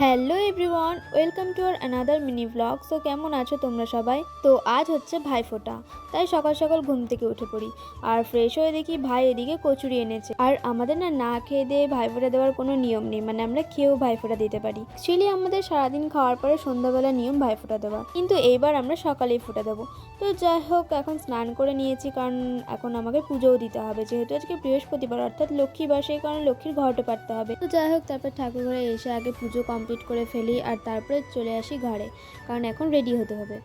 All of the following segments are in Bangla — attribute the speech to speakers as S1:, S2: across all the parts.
S1: Hello everyone welcome to our another mini blog so কেমন আছো তোমরা সবাই? তো আজ হচ্ছে ভাইফোঁটা তাই সকাল সকাল ঘুম থেকে উঠে পড়ি। আর ফ্রেশ হয়ে দেখি ভাই এদিকে কচুরি এনেছে। আর আমাদের না না খেয়ে দিয়ে ভাইফোঁটা দেওয়ার কোনো নিয়ম নেই মানে আমরা খেয়েও ভাইফোঁটা দিতে পারি। অ্যাকচুয়ালি আমাদের সারাদিন খাওয়ার পরে সন্ধ্যাবেলা নিয়ম ভাইফোঁটা দেওয়া। কিন্তু এইবার আমরা সকালেই ফোঁটা দেবো। তো যাই হোক, এখন স্নান করে নিয়েছি, কারণ এখন আমাকে পুজোও দিতে হবে। যেহেতু আজকে বৃহস্পতিবার, অর্থাৎ লক্ষ্মীবার সেই কারণে লক্ষ্মীর ঘরটা পাততে হবে। তো যাই হোক, তারপর ঠাকুর ঘরে এসে আগে পুজো কমপ্লিট করে ফেলি আর তারপরে চলে আসি ঘরে, কারণ এখন রেডি হতে হবে।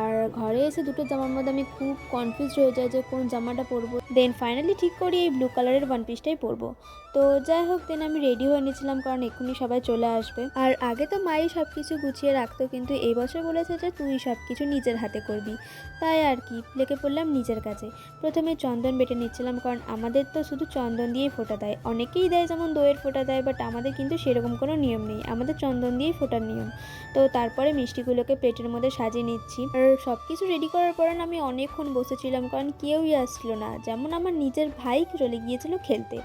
S1: আর ঘরে এসে দুটো জামার মধ্যে আমি খুব কনফিউজ হয়ে যাই যে কোন জামাটা পরবো। দেন ফাইনালি ঠিক করি এই ব্লু কালারের ওয়ান পিসটাই পরবো। তো যাই হোক দেন আমি রেডি হয়ে নিয়েছিলাম, কারণ এক্ষুনি সবাই চলে আসবে। আর আগে তো মাই সব কিছু গুছিয়ে রাখতো, কিন্তু এই বছর বলেছে যে তুই সব কিছু নিজের হাতে করবি। তাই আর কি, লেগে পড়লাম নিজের কাছে প্রথমে চন্দন বেটে নিচ্ছিলাম, কারণ আমাদের তো শুধু চন্দন দিয়েই ফোটা দেয়। অনেকেই দেয় যেমন দইয়ের ফোটা দেয় বাট আমাদের কিন্তু সেরকম কোনো নিয়ম নেই। আমাদের চন্দন দিয়ে ফোটার নিয়ম। তো তারপরে মিষ্টিগুলোকে প্লেটের মধ্যে সাজিয়ে নিচ্ছি। আর সব কিছু রেডি করার পর আমি অনেকক্ষণ বসেছিলাম, কারণ কেউই আসলো না। যেমন আমার নিজের ভাই চলে গিয়েছিল খেলতে।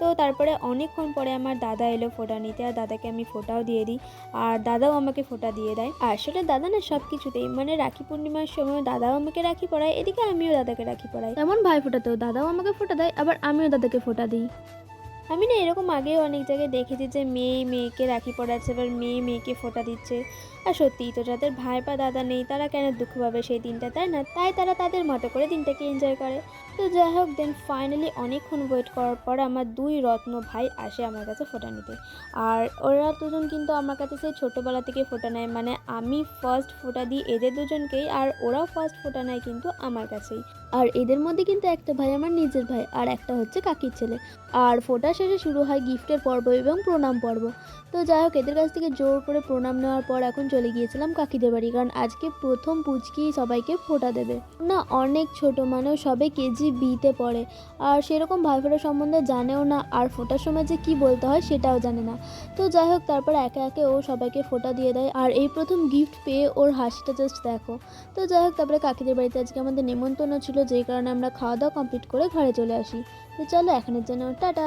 S1: তো তারপরে অনেকক্ষণ পরে আমার দাদা এলো ফোটা নিতে, আর দাদাকে আমি ফোটাও দিয়ে দিই। আর দাদাও আমাকে ফোটা দিয়ে দেয়। আর সেটা দাদা না সব কিছুতেই মানে রাখি পূর্ণিমার সময় দাদাও আমাকে রাখি পড়ায়, এদিকে আমিও দাদাকে রাখি পড়াই। তেমন ভাই ফোটাতেও দাদাও আমাকে ফোটা দেয়, আবার আমিও দাদাকে ফোটা দিই। আমি না এরকম আগেও অনেক জায়গায় দেখেছি যে মেয়ে মেয়েকে রাখি পড়াচ্ছে এবার মেয়ে মেয়েকে ফোটা দিচ্ছে। আর সত্যিই তো যাদের ভাই বা দাদা নেই, তারা কেন দুঃখ পাবে সেই দিনটা, তাই না? তাই তারা তাদের মতো করে দিনটাকে এনজয় করে। তো যাই হোক দেন ফাইনালি অনেকক্ষণ ওয়েট করার পর আমার দুই রত্ন ভাই আসে আমার কাছে ফোটা নিতে। আর ওরা দুজন কিন্তু আমার কাছে সেই ছোটোবেলা থেকে ফোটা নেয় মানে আমি ফার্স্ট ফোটা দিই এদের দুজনকেই, আর ওরাও ফার্স্ট ফোটা নেয় কিন্তু আমার কাছেই। আর এদের মধ্যে কিন্তু একটা ভাই আমার নিজের ভাই, আর একটা হচ্ছে কাকির ছেলে। আর ফোটা শেষে শুরু হয় গিফটের পর্ব এবং প্রণাম পর্ব। তো যাই হোক, এদের কাছ থেকে জোর করে প্রণাম নেওয়ার পর এখন চলে গিয়েছিলাম কাকিদের বাড়ি, কারণ আজকে প্রথম পুচকি সবাইকে ফোটা দেবে। না, অনেক ছোট মানে ও সবে কেজি বিতে পড়ে। আর সেরকম ভাইফোঁটা সম্বন্ধে জানেও না, আর ফোটার সময় যে কী বলতে হয় সেটাও জানে না। তো যাই হোক, তারপর একে একে ও সবাইকে ফোটা দিয়ে দেয়, আর এই প্রথম গিফট পেয়ে ওর হাসিটা জাস্ট দেখো। তো যাই হোক, তারপরে কাকিদের বাড়িতে আজকে আমাদের নেমন্তন্ন ছিল, যেই কারণে আমরা খাওয়া দাওয়া কমপ্লিট করে ঘরে চলে আসি। তো চলো, এখনের জন্য টাটা!